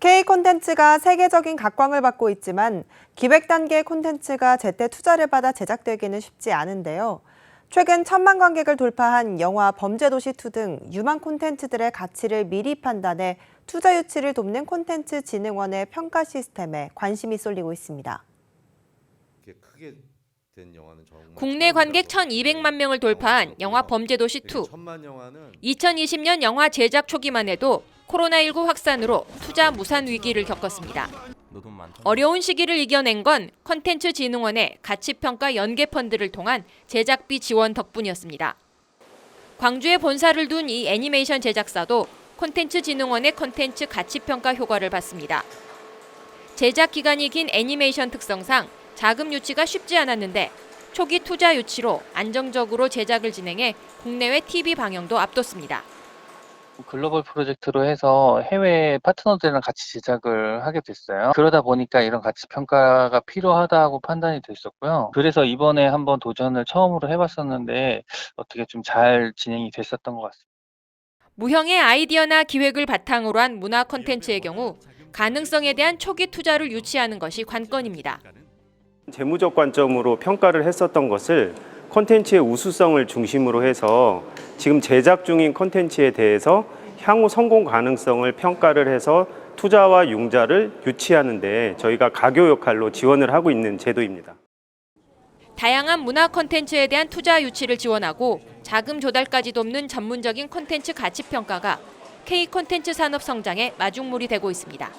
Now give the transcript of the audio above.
K 콘텐츠가 세계적인 각광을 받고 있지만 기획 단계 콘텐츠가 제때 투자를 받아 제작되기는 쉽지 않은데요. 최근 천만 관객을 돌파한 영화 범죄도시2 등 유망 콘텐츠들의 가치를 미리 판단해 투자 유치를 돕는 콘텐츠 진흥원의 평가 시스템에 관심이 쏠리고 있습니다. 이렇게 크게 된 영화는 정말 국내 관객 처음이라서 1,200만 명을 돌파한 영화 범죄도시 2. 이게 천만 영화는 2020년 영화 제작 초기만 해도 코로나19 확산으로 투자 무산 위기를 겪었습니다. 어려운 시기를 이겨낸 건 컨텐츠 진흥원의 가치평가 연계 펀드를 통한 제작비 지원 덕분이었습니다. 광주에 본사를 둔 이 애니메이션 제작사도 콘텐츠 진흥원의 콘텐츠 가치평가 효과를 받습니다. 제작 기간이 긴 애니메이션 특성상 자금 유치가 쉽지 않았는데 초기 투자 유치로 안정적으로 제작을 진행해 국내외 TV 방영도 앞뒀습니다. 글로벌 프로젝트로 해서 해외 파트너들이랑 같이 제작을 하게 됐어요. 그러다 보니까 이런 가치 평가가 필요하다고 판단이 됐었고요. 그래서 이번에 한번 도전을 처음으로 해봤었는데 어떻게 좀 잘 진행이 됐었던 것 같습니다. 무형의 아이디어나 기획을 바탕으로 한 문화 콘텐츠의 경우 가능성에 대한 초기 투자를 유치하는 것이 관건입니다. 재무적 관점으로 평가를 했었던 것을 콘텐츠의 우수성을 중심으로 해서 지금 제작 중인 콘텐츠에 대해서 향후 성공 가능성을 평가를 해서 투자와 융자를 유치하는데 저희가 가교 역할로 지원을 하고 있는 제도입니다. 다양한 문화 콘텐츠에 대한 투자 유치를 지원하고 자금 조달까지 돕는 전문적인 콘텐츠 가치 평가가 K 콘텐츠 산업 성장의 마중물이 되고 있습니다.